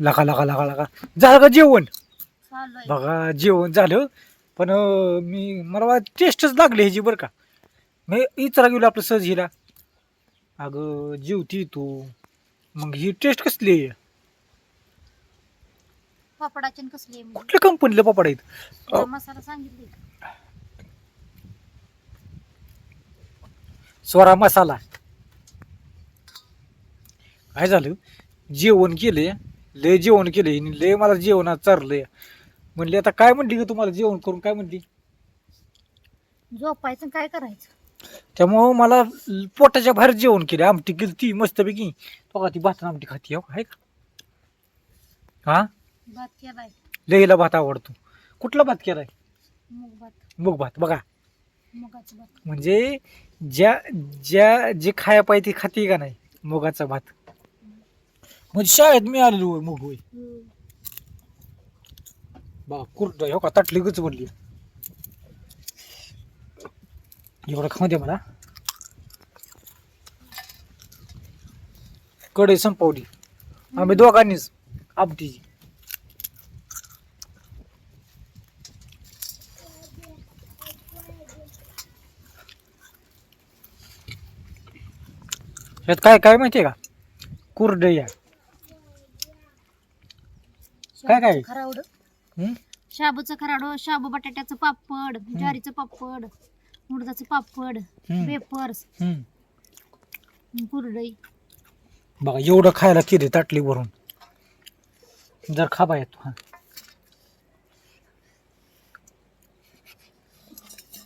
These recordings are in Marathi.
लका लका लका लका झालं का जेवण? बघा जेवण झालं. पण अं, मी मला टेस्टच लागली ह्याची बरं का. मी इचरा गेलो आपलं सहज हिला. अगं जेवती तू. मग ही टेस्ट कसली आहे? पापडाचे कसले म्हणजे? कुठल्या कंपनीला पापड आहेत? तुला मसाला सांगितले स्वरा मसाला. काय झालं? जेवण केले लय जेवण केले हिने लय मला जेवणात चारलंय. म्हणली आता काय म्हणली ग तुम्हाला जेवण करून? काय म्हणली? झोपायचं आणि काय करायचं? त्यामुळं मला ल- पोटाच्या बाहेर जेवण केले आमटी केली ती मस्तपैकी. तो का ती भात आमटी खाती हो आहे का? हा? भात केलाय. लईला भात आवडतो. कुठला भात केलाय? मूग भात. मूग भात बघा. मुगाचं भात. म्हणजे ज्या ज्या जे खाया पाहिजे ते खाते का नाही? मुगाचा भात. म्हणजे शाळेत मिळालेलो होय मूग होय. बघा कुरड हो का ताटली गच बनली. एवढं खाऊ दे मला. कडे संपवली. आम्ही दोघांनीच आमटीची ह्यात काय काय माहितीये का? कुरडया. काय काय? खरावड. हं? शाबूचं खराडो शाबू बटाट्याचं पापड ज्वारीचं पापड उडदाचं पापड हं. वेफर्स हम्म. कुरडई. बघा एवढं खायला केले ताटली भरून जर खाबा येतो हा.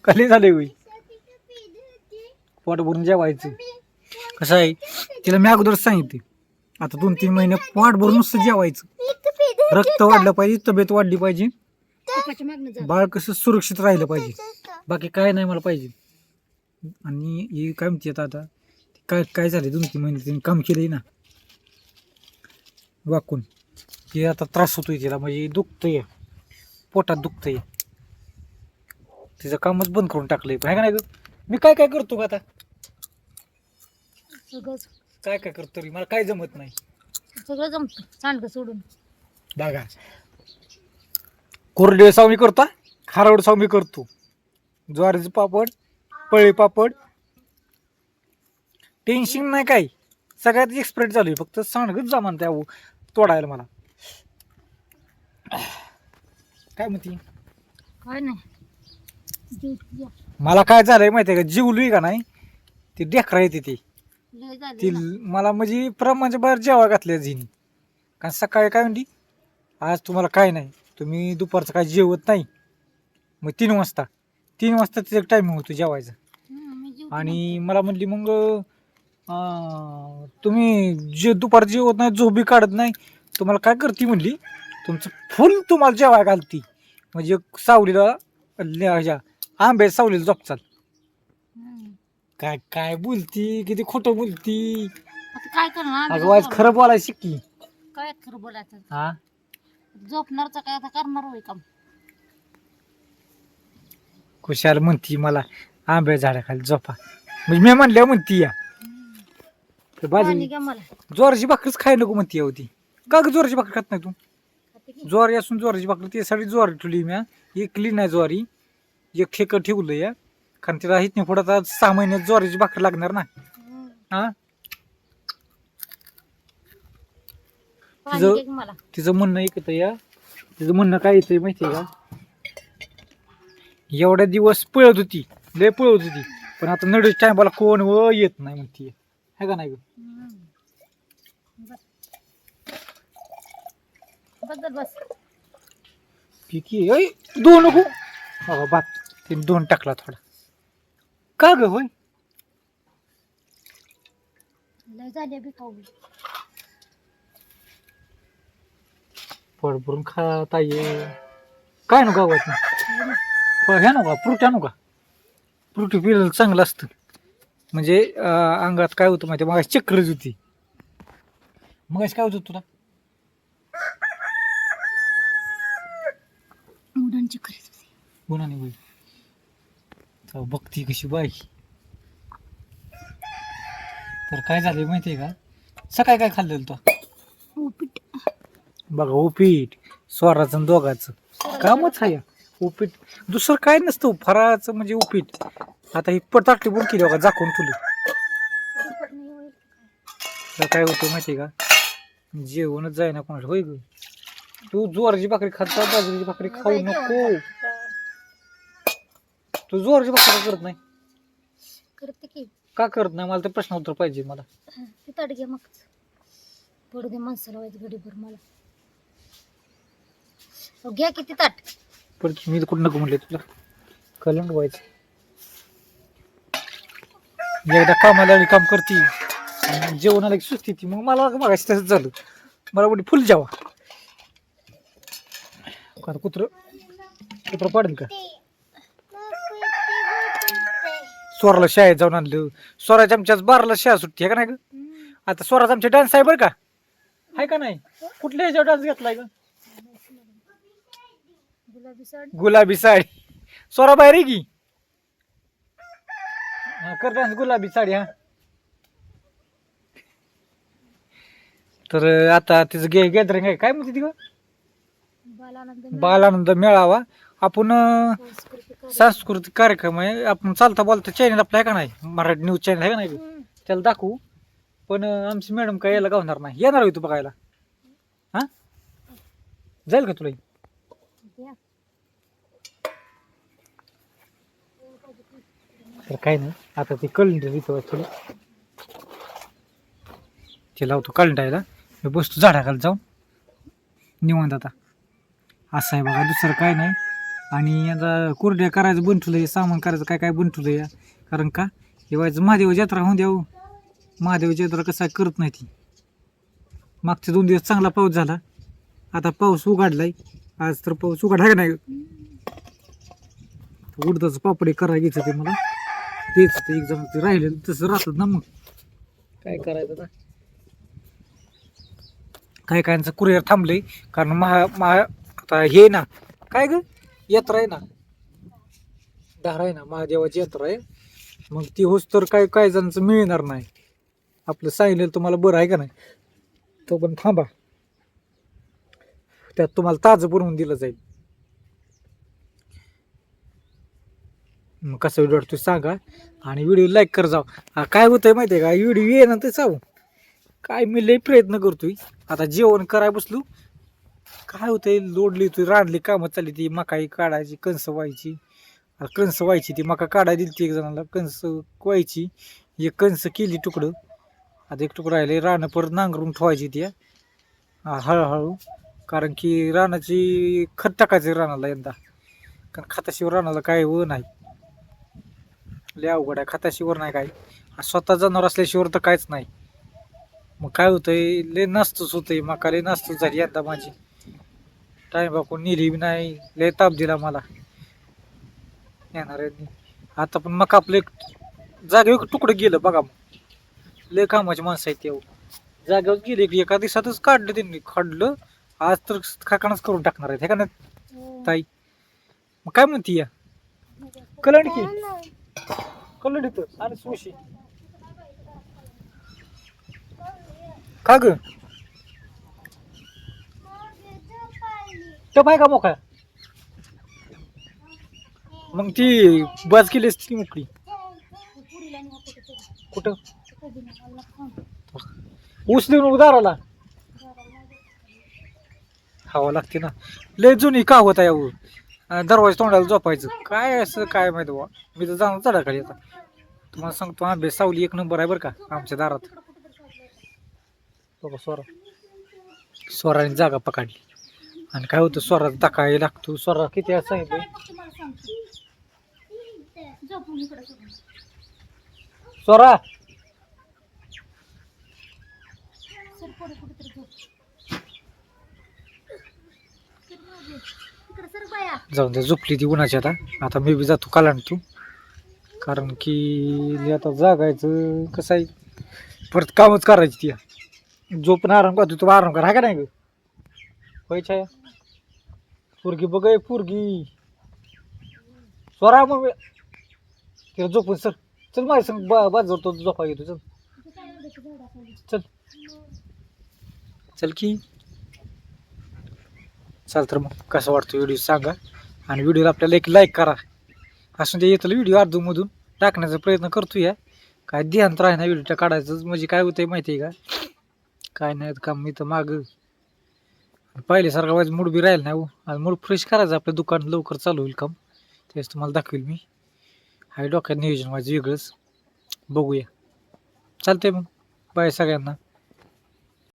कधी झाले होई? पोट भरून जेवायचं. कसं आहे? तिला मी अगोदर सांगितले. आता दोन तीन महिने पोट भरून नुसतं जेवायचं. रक्त वाढलं पाहिजे तब्येत वाढली पाहिजे. जा बाळ कसं सुरक्षित राहिलं पाहिजे. बाकी काय नाही मला पाहिजे. आणि हे काय म्हणते आता आता? काय काय झाले दोन तीन महिने त्यांनी काम केलंय ना. वाकून. ते आता त्रास होतोय तिला म्हणजे दुखतंय. पोटात दुखतंय. तिचं कामच बंद करून टाकलंय. आहे का नाही ग? मी काय काय करतो का आता? सगळं काय काय करतो रे? मला काय जमत नाही. सगळं जमतं. सांडगं सोडून. बघा. कोरडे सावमी करतो. खारवड सावमी करतो. ज्वारीचं पापड पळे पापड. टेन्शन नाही काय सगळ्यात एक्सपर्ट चालू आहे फक्त सांडगच जा म्हणते अहो तोडायला मला. काय म्हणते? काय नाही. मला काय झालंय माहिती आहे का? जीवलोय का नाही? ती डेकरा येते ती. ती. मला म्हणजे प्रमाणाच्या बाहेर जेवा घातल्या झिनी कारण सकाळी काय म्हणली आज तुम्हाला काय नाही तुम्ही दुपारचं काय जेवत नाही. मग तीन वाजता तीन वाजता तिचं टायमिंग होतो जेवायचं. आणि मला म्हणली मग अं, तुम्ही जे दुपार जेवत नाही झोपी काढत नाही तुम्हाला काय करते? म्हणली तुमचं फुल तुम्हाला जेवाय घालती. म्हणजे सावलीला ल- ह्याच्या आंबे सावलीला झोपचाल. काय काय बोलती? किती खोटं बोलती? आता काय करणार? आम्ही अगं. खरं बोलायला शिकली काय खरं बोलायचं? हा? झोपणारचं काय आता करणार होय काम? कुशाल म्हणती मला आंब्या झाडाखाली झोपा. म्हणजे मी म्हणल्या म्हणती या. तर पाणी बाजू घ्या मला. ज्वारीची भाकरीच खाय नको म्हणती या होती. का ग ज्वारीची भाकरी खात नाही तू? खाते की? ज्वारी असून ज्वारीची भाकरी त्यासाठी ज्वारी ठेवली मी हा. एकली नाही ज्वारी एक ठेकं ठेवलं या. कारण तिला इथने पुढं आता सहा महिन्यात ज्वारीची भाकरी लागणार ना. हा? तिचं- मला. तिचं म्हणणं ऐकत या. तिचं म्हणणं काय येतंय माहितीये का? एवढ्या दिवस पळत होती. लय पळत होती पण आता नडीच टायमाला कोण व येत नाही म्हणती. है का नाही ग. बस. बदल बस. पिकी ऐ दोन नको. अगं बात तिने दोन टाकला थोडा. का ग होय? लय झाले बी खाऊ पोट भरून खाता ये. काय नको गावात फळ घ्या नका फ्रूट आणू का? फ्रूट पिलेलं चांगलं असतं. म्हणजे अंगात काय होतं माहिती मग चक्रच होती. मग काय होतं तुला? होईल बघती कशी बाई. तर काय झालं माहितीये का? सकाळी काय खाल्लेलं तो? बघा उपीट स्वराचं आणि दोघाचं. कामच आहे उपीट. दुसरं काय नसतं फराळाचं म्हणजे उपीट. आता ही पट टाकली बुड केली बघा झाकून ठेवली. तर काय होतं माहिती का? जेवणच जाय ना कोणाला होय ग? तू ज्वारीची भाकरी खात जा, बाजरीची भाकरी खाऊ नको. तू ज्वारीची भाकरी करत नाही. करते की. का करत नाही? मला ते प्रश्न उत्तर पाहिजे मला. ते ताट घ्या मग पडू दे माणसाला व्हायचं गडीभर मला. घ्या किती ताट. पण मी कुठं नको म्हणले तुला. कलंड व्हायचं. एकदा कामाला आली काम करती. आणि जेवणाला एक सुस्ती ती मग मला मागायची तसंच झालं. मला म्हणजे फुल जावा. का कुत्र कुत्र पाडेल का? स्वराला शाळेत जाऊन आणलं. स्वराच्या आमच्याच बाराला शाळा सुट्टी आहे का नाही ग? आता स्वराचा आमच्या डान्स आहे बरं का? आहे का नाही? कुठल्या ह्याच्यावर डान्स घेतलाय का गुलाबी साडी. स्वरा बाहेर आहे की. हा, कर डान्स गुलाबी साडी हा. तर आता तिचं गे गॅदरिंग आहे. काय म्हणते ती ग? बालानंद बालानंद मेळावा. आपण अं, सांस्कृतिक कार्यक्रम. आहे. आपण चालता बोलता चॅनल आपला आहे का नाही? मराठी न्यूज चॅनल आहे का नाही. त्याला दाखवू. पण अं, आमची मॅडम काय यायला गावणार नाही. येणार होय तू बघायला. हा? जाईल का तुला द्या. तर काय नाही आता ते कलिंडर इथं थोडं ते लावतो कलिंडायला मी बसतो झाडाखाली जाऊन. निवांत आता. असं आहे बघा दुसरं काय नाही. आणि आता कुरड्या करायचं बनठुलं सामान करायचं काय काय बनठुलं या. कारण का हे व्हायचं महादेव जत्रा होऊन द्यावं हो. महादेव जत्रा कसा करत नाही ती. मागचे दोन दिवस चांगला पाऊस झाला. आता पाऊस उघडलाय. आज तर पाऊस उघडला का नाही? उडदाचं पापडे करायला घ्यायचं ते मला. तेच ते एक जण ते राहिलेलं तसं राहतात ना मग. काय करायचं आता? काही काहींचं कुरिअर थांबले कारण महा महा आता हे ना काय ग? यात्रा आहे ना. दार आहे ना महादेवाची यात्रा आहे. मग ती होस तर काय काय जणांचं मिळणार नाही. आपलं सांगितलेलं तुम्हाला बरं आहे का नाही. तो पण थांबा. त्यात तुम्हाला ताजं बनवून दिलं जाईल. मग कसं व्हिडिओ वाटतो सांगा. आणि व्हिडिओ लाईक कर जाव. काय काय होतंय माहिती आहे का? व्हिडिओ ये ना ते जाऊ. काय मी लई प्रयत्न करतोय. आता जेवण कराय बसलो. काय होतंय? लोडली तू रांडली कामं चालली ती मकाई काढायची कणसं व्हायची कंस कणसं व्हायची ती मका काढाय दिली ती एक जणाला. कणस व्हायची एक कणसं केली तुकडं. आता एक तुकडं राहिले रानं परत नांगरून ठेवायची ती हळूहळू. कारण की रानाची खत टाकायचं रानाला यंदा कारण खताशिवाय रानाला काय व नाही. लय अवघड आहे. खताशिवर नाही काय स्वतः जनावर असल्याशिवाय तर काहीच नाही. मग काय होतंय? लय नसतंच होतंय. मका लय नसतंच झाली यंदा माझी. टाइम बाकून नेली बी नाही. लय ताप दिला मला. येणाऱ्यांनी. आता पण मका आपलं एक जागेवर तुकडं गेलं बघा मग. लय कामाची माणसं आहेत तेव्हा जागेवर गेले की एका दिवसातच काढलं त्यांनी. काढलं. आज तर खाकाणच करून टाकणार आहेत. हे का नाही? हो. ताई. मग काय म्हणती या? कलंड की इथं आणि सुशी. का ग? टप आहे का मोकळा? मग ती बस केली असती मोकळी. कुठं? कधी नाही, मला ऊस देऊन उदाराला हवा लागते ना. लय जुनी का होत यावर दरवाजा तोंडाला झोपायचं. काय असं काय माहिती बा मी तर जाणार चढाखाली आता. तुम्हाला सांगतो आंबे सावली एक नंबर आहे बरं का आमच्या दारात. बघा स्वरा स्वराने जागा पकडली. आणि काय होतं स्वरात दाखवायला लागतो. स्वरा किती असं सांगितलं स्वरा जाऊन दे झोपली ती उन्हाची आता. आता मी बी जातो काल आणतो कारण की लय आता जागायचं कसं आहे? परत कामच करायची ती. झोपून आराम करतो तू आराम कर हा का नाही ग? होय छाया. पोरगी बघ पोरगी. स्वरा मग. तिला झोपून सर. चल माझ्या संग बा बाजूवर तो झोपा घेतो चल. चल. चल की. चाल तर मग कसं वाटतं व्हिडिओ सांगा. आणि व्हिडिओला आपल्याला एक लाईक करा. असून ते येतलं व्हिडिओ अर्धूनमधून टाकण्याचा प्रयत्न करतो या काय ध्यान आहे ना व्हिडिओ काढायचं म्हणजे काय होतंय माहिती आहे का? काय नाही काम मी तर माग. पहिल्यासारखा वाज मूड बी राहील नाही हो. मूड फ्रेश करायचं. आपलं दुकान लवकर चालू होईल काम. तेच तुम्हाला दाखवेल मी. हाय डोक्यात नियोजन माझं वेगळंच. बघूया. चालतंय मग. बाय सगळ्यांना.